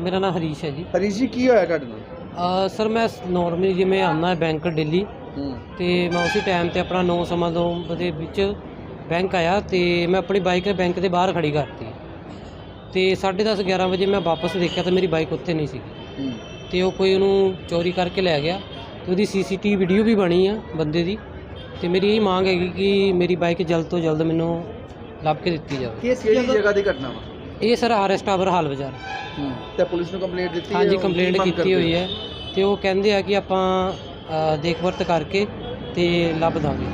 ਮੇਰਾ ਨਾਮ ਹਰੀਸ਼ ਹੈ ਜੀ। ਹਰੀਸ਼ ਜੀ ਕੀ ਹੋਇਆ ਤੁਹਾਡੇ ਨਾਲ? ਅ, ਸਰ ਮੈਂ ਨਾਰਮਲੀ ਜਿਵੇਂ ਆਉਂਦਾ ਬੈਂਕ ਦਿੱਲੀ ਹੂੰ। ਤੇ ਮੈਂ ਉਸੇ ਟਾਈਮ ਤੇ ਆਪਣਾ 9 ਸਮਾਂ ਦੋ ਦੇ ਵਿੱਚ ਬੈਂਕ ਆਇਆ ਤੇ ਮੈਂ ਆਪਣੀ ਬਾਈਕ ਬੈਂਕ ਦੇ ਬਾਹਰ ਖੜੀ ਕਰਤੀ। ਤੇ 10:30 11 ਵਜੇ ਮੈਂ ਵਾਪਸ ਦੇਖਿਆ ਤਾਂ ਮੇਰੀ ਬਾਈਕ ਉੱਥੇ ਨਹੀਂ ਸੀ ਤੇ ਉਹ ਕੋਈ ਉਹਨੂੰ ਚੋਰੀ ਕਰਕੇ ਲੈ ਗਿਆ ਤੇ ਉਹਦੀ ਸੀਸੀਟੀਵੀ ਵੀਡੀਓ ਵੀ ਬਣੀ ਆ ਬੰਦੇ ਦੀ। ਤੇ ਮੇਰੀ ਇਹ ਮੰਗ ਹੈਗੀ ਕਿ ਮੇਰੀ ਬਾਈਕ ਜਲਦ ਤੋਂ ਜਲਦ ਮੈਨੂੰ ਲੱਭ ਕੇ ਦਿੱਤੀ ਜਾਵੇ। ਕਿਸ ਕਿਹੜੀ ਜਗ੍ਹਾ ਦੀ ਘਟਨਾ ਵਾ? ਇਹ ਸਰ ਆਰਐਸ ਟਾਵਰ ਹਾਲ ਬਾਜ਼ਾਰ ਤੇ ਪੁਲਿਸ ਨੂੰ ਕੰਪਲੇਂਟ ਦਿੱਤੀ ਹੈ ਹਾਂਜੀ ਕੰਪਲੇਂਟ ਕੀਤੀ ਹੋਈ ਹੈ? ਤੇ ਉਹ ਕਹਿੰਦੇ ਆ ਕਿ ਆਪਾਂ ਦੇਖ ਵਰਤ ਕਰਕੇ ਤੇ ਲੱਭ ਦਾਂਗੇ।